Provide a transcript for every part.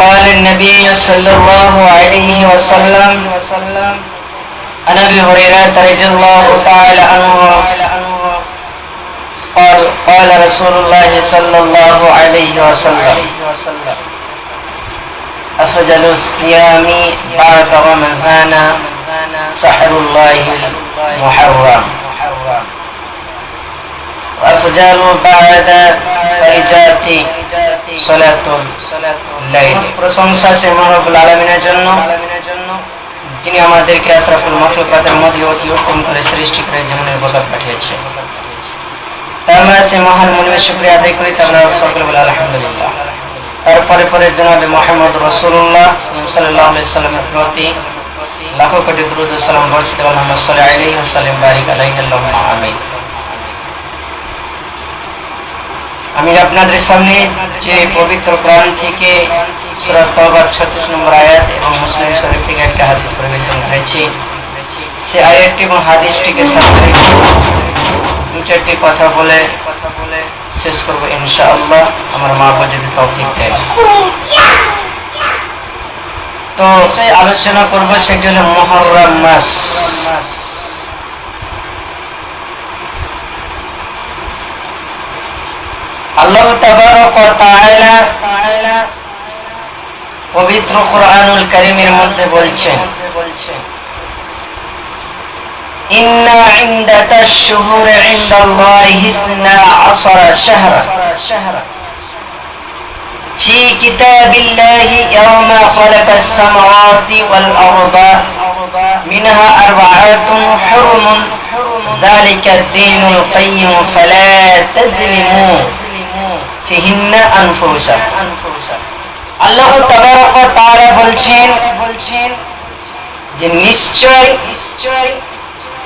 قال النبي صلى الله عليه وسلم عن أبي هريرة رضي الله تعالى عنه قال قال رسول الله صلى الله عليه وسلم أفضل الصيام بعد رمضان سحر الله المحرم. وأفضل بعد فرجات প্রশংসা সে মহাবুল আলমিনের জন্য। আলমিনের জন্য। যিনি আমাদেরকে আশরাফুল মখলুকাতের মধ্যে অতি উত্তম করে সৃষ্টি করে জীবনের বদল পাঠিয়েছে। তার মানে সে মহান মনিমের শুক্রিয়া আদায় করি তাহলে সকলে বলে আলহামদুলিল্লাহ। তারপরে পরে জনাবে মোহাম্মদ রসুল্লাহ সাল্লাহ সাল্লামের প্রতি লাখো কোটি দ্রুত সালাম বর্ষিত আলহামদ সাল্লাহ আলহিহ সাল্লাম বারিক আলহিহ আমিন। আমি আপনাদের সামনে যে পবিত্র কোরআন থেকে 36 নম্বর আয়াত এবং মুসলিম শরীফ থেকে একটা হাদিস পরিবেশন করেছি। সে আয়াতটি এবং হাদিসটিকে সামনে দু চারটি কথা বলে কথা বলে শেষ করব ইনশাআল্লাহ। আমার মা বাবা যদি তৌফিক দেয়। তো সেই আলোচনা করব সেটি হলো মহরম মাস। আল্লাহ তাবারক ওয়া তাআলা পবিত্র কোরআনুল কারীমের মধ্যে বলছেন বলছেন إن عدة الشهور عند الله اثنا عشر شهرا في كتاب الله يوم خلق السماوات والأرض منها أربعة حرم ذلك الدين القيم فلا تظلموا ফিহিন্না আনফুসা। আল্লাহ তাবারাক বলছেন বলছেন যে নিশ্চয় নিশ্চয়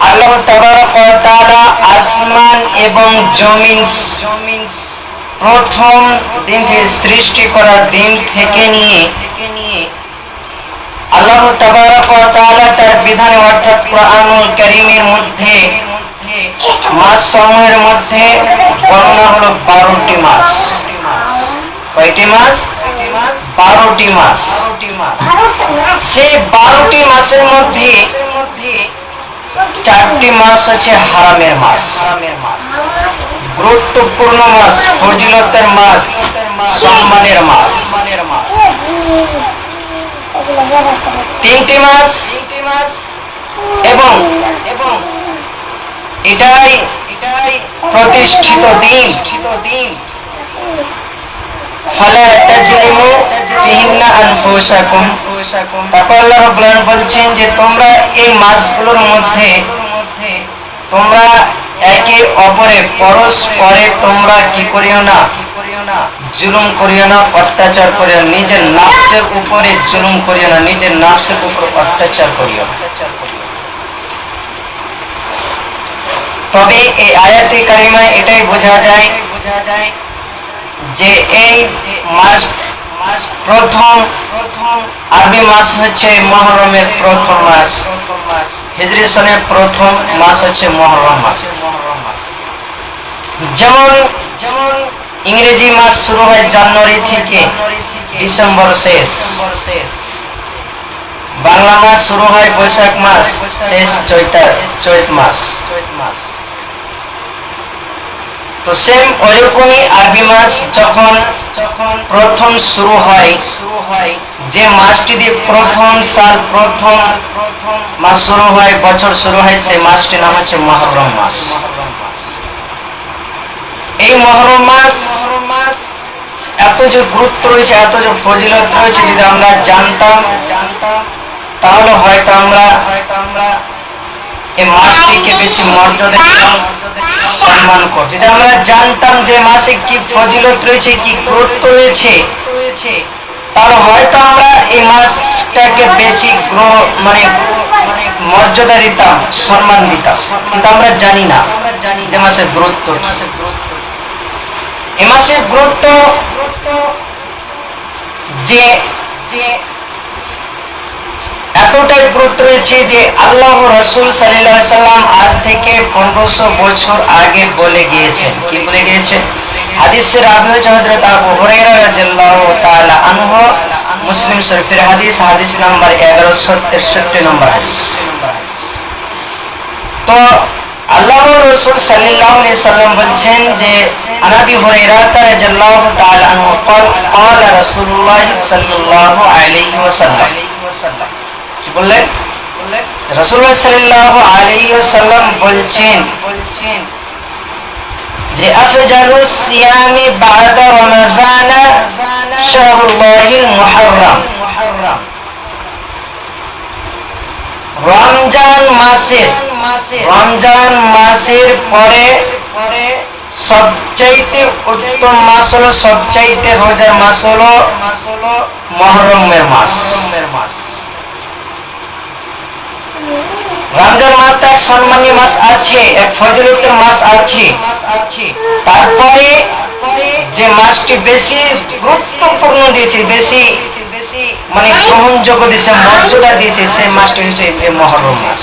আল্লাহ তাবারাক তাআলা আসমান এবং জমিন জমিন প্রথম দিন সৃষ্টি করার দিন থেকে নিয়ে আল্লাহ তাবারাক তাআলা তার বিধানে অর্থাৎ কোরআনুল কারীমের মধ্যে মাস সমূহের মধ্যে গণনা হলো বারোটি মাস কয়টি মাস বারোটি মাস সেই বারোটি মাসের মধ্যে চারটি মাস হচ্ছে হারামের মাস গুরুত্বপূর্ণ মাস ফজিলতের মাস সম্মানের মাস তিনটি মাস এবং এবং এটাই এটাই প্রতিষ্ঠিত দিন। ফালা তাজলিমু ফিহিন্না আনফুসাকুম। তারপর আল্লাহ রাব্বুল বলছেন যে তোমরা এই মধ্যে, তোমরা একে অপরে পরস্পরে তোমরা কি করিও না? জুলুম করিও না, অত্যাচার করিও নিজের নাফসের উপরে জুলুম করিও না, নিজের নাফসের উপর অত্যাচার করিও না। তবে এই আয়াতে কারিমায় এটাই বোঝা যায় বোঝা যায় যে এই মাস মাস প্রথম প্রথম আরবি মাস হচ্ছে মহরমের প্রথম মাস। হিজরি সনের প্রথম মাস হচ্ছে মহরম মাস। যেমন যেমন ইংরেজি মাস শুরু হয় জানুয়ারি থেকে ডিসেম্বর শেষ। বাংলা মাস শুরু হয় বৈশাখ মাস, শেষ চৈতা চৈত মাস চৈত মাস। তো সেম ওইরকমই আরবি মাস যখন যখন প্রথম শুরু হয় শুরু হয়, যে মাসটি দিয়ে প্রথম সাল, প্রথম মাস শুরু হয়, বছর শুরু হয়, সেই মাসটির নাম হচ্ছে মহরম মাস। এই মহরম মাস মাস এত যে গুরুত্ব রয়েছে, এত যে ফজিলত রয়েছে, যদি আমরা জানতাম জানতাম, তাহলে হয়তো আমরা হয়তো আমরা এই মাসটিকে বেশি মর্যাদা সম্মান করছে আমরা জানতাম যে মাসে কি ফজিলত রয়েছে, কি গুরুত্ব রয়েছে। তাহলে হয়তো আমরা এই মাসটাকে বেশি গ্রহ মানে মর্যাদা দিতাম, সম্মান দিতাম। কিন্তু আমরা জানি না জানি যে মাসের গুরুত্ব এ মাসের গুরুত্ব যে এতটাই গুরুত্ব রয়েছে যে আল্লাহ রসুল সাল্লাহ সাল্লাম আজ থেকে পনেরোশো বছর আগে বলে গিয়েছেন কি বলে গিয়েছেন হাদিসের আবু হচ্ছে হযরত আবু হুরায়রা রাদিয়াল্লাহু তাআলা আনহু মুসলিম শরীফের হাদিস হাদিস নাম্বার এগারোশো তেষট্টি নম্বর হাদিস তো আল্লাহ রসুল সাল্লাল্লাহু আলাইহি সাল্লাম বলছেন যে আনাবি হুরায়রা রাদিয়াল্লাহু তাআলা আনহু قال قال رسول الله সাল্লাল্লাহু আলাইহি ওয়াসাল্লাম কি বললেন ওয়াসাল্লাম বলছেন বলছেন। যে আফজালু সিয়ামি বাদা রমাজানা শাহরুল্লাহিল মুহাররম। রমজান মাসের রমজান মাসের। পরে পরে সবচাইতে উত্তম মাস হলো সবচাইতে রোজার মাস হলো মাস হলো মহরমের মাস। মাস। রমজান মাসটা এক সম্মানী মাস আছে, এক ফজলতের মাস আছে। তারপরে যে মাসটি বেশি গুরুত্বপূর্ণ দিয়েছে, বেশি বেশি মানে গ্রহণযোগ্য দিয়েছে, মর্যাদা দিয়েছে সেই মাসটি হচ্ছে এই মহরম মাস।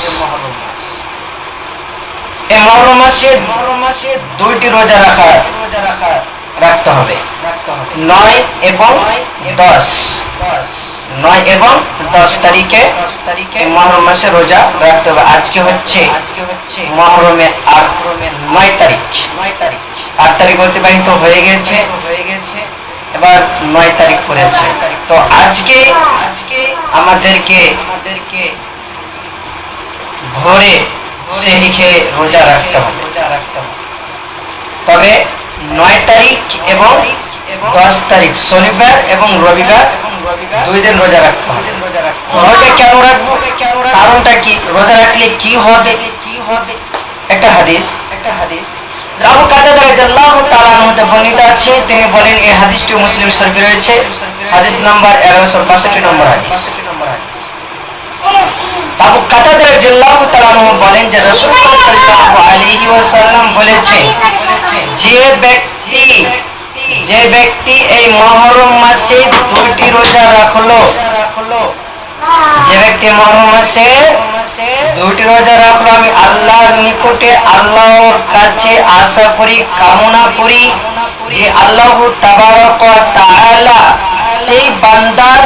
এই মহরম মাসে মহরম মাসে দুইটি রোজা রাখা রোজা রাখা রাখতে হবে। নয় এবং দশ। নয় এবং দশ তারিখে দশ তারিখে মহরম মাসে রোজা রাখতে হবে। আজকে হচ্ছে আজকে হচ্ছে মহরমের আট নয় তারিখ। নয় তারিখ। আট তারিখ অতিবাহিত হয়ে গেছে। হয়ে গেছে। এবার নয় তারিখ পড়েছে। তো আজকে আজকে আমাদেরকে আমাদেরকে ভোরে সেহরি খেয়ে রোজা রাখতে হবে। রোজা রাখতে হবে। তবে নয় তারিখ এবং দশ তারিখ, শনিবার এবং রবিবার, দুই দিন রোজা রাখতে হবে। রোজা কেন রাখব? কারণটা কি? রোজা রাখলে কি হবে? কি হবে একটা হাদিস একটা হাদিস আছে, তিনি বলেন, এই হাদিসটি মুসলিম রয়েছে। হাদিস নাম্বার 1162 নম্বর হাদিস। আবু বলেন যে বলেছেন যে ব্যক্তি যে ব্যক্তি এই মহরম মাসে দুইটি রোজা রাখল, যে ব্যক্তি মহরম মাসে দুইটি রোজা রাখল, আমি আল্লাহর নিকটে আল্লাহর কাছে আশা করি, কামনা করি যে আল্লাহ তাবারক তাআলা সেই বান্দার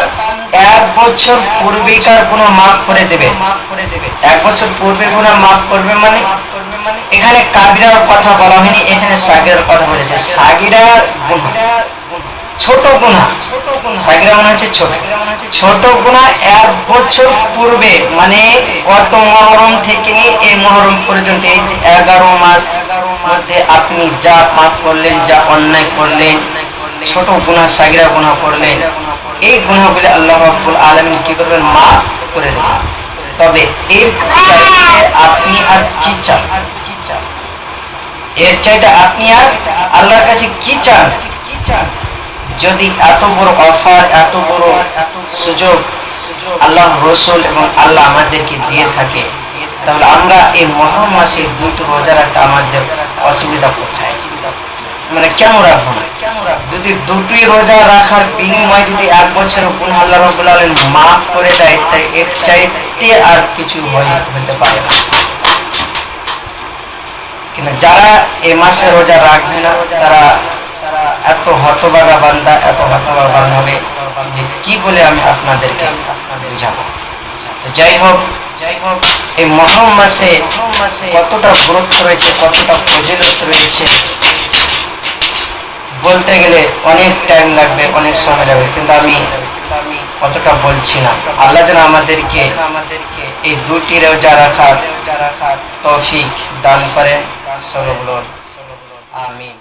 এক বছর পূর্বেকার কোনো মাফ করে দেবে। এক বছর পূর্বে কোনো মাফ করবে মানে এখানে কাবিরার কথা বলা হয়নি, এখানে সাগিরার কথা বলেছে। সাগিরার ছোট গুণা। সাগিরা মনে হচ্ছে ছোট। ছোট গুণা এক বছর পূর্বে মানে গত মহরম থেকে নিয়ে এই মহরম পর্যন্ত, এই যে এগারো মাস মধ্যে আপনি যা পাপ করলেন, যা অন্যায় করলেন, ছোট গুণা, সাগিরা গুণা করলেন। এই গুণাগুলি আল্লাহ রাব্বুল আলামিন কি করবেন? মাফ করে দেবেন। তবে এর চাইতে আপনি আর কি চান? এর চাইতে আপনি আর আল্লাহর কাছে কি চান? কি চান যদি এত বড় অফার, এত বড় সুযোগ আল্লাহ রসুল এবং আল্লাহ আমাদেরকে দিয়ে থাকে, তাহলে আমরা এই মহরম মাসে দুটো রোজা রাখতে আমাদের অসুবিধা কোথায়? মানে কেন রাখব না? যদি দুটি রোজা রাখার বিনিময়ে যদি এক বছর গুণ আল্লাহ রবুল আলম মাফ করে দেয় তাই এর চাইতে আর কিছু হতে পারে না। কিন্তু যারা এই মাসে রোজা রাখবে না, তারা এত হতবাগা বান্দা, এত হতবাগা বান্দা হবে যে কি বলে আমি আপনাদেরকে বুঝাবো। তো যাই হোক যাই হোক এই মহম মাসে কতটা গুরুত্ব রয়েছে, কতটা ফজিলত রয়েছে বলতে গেলে অনেক টাইম লাগবে, অনেক সময় লাগবে, কিন্তু আমি অতটা বলছি না। আল্লাহ যেন আমাদেরকে আমাদেরকে এই দুটি রোজা রাখার তফিক দান করেন। সরবলন আমিন।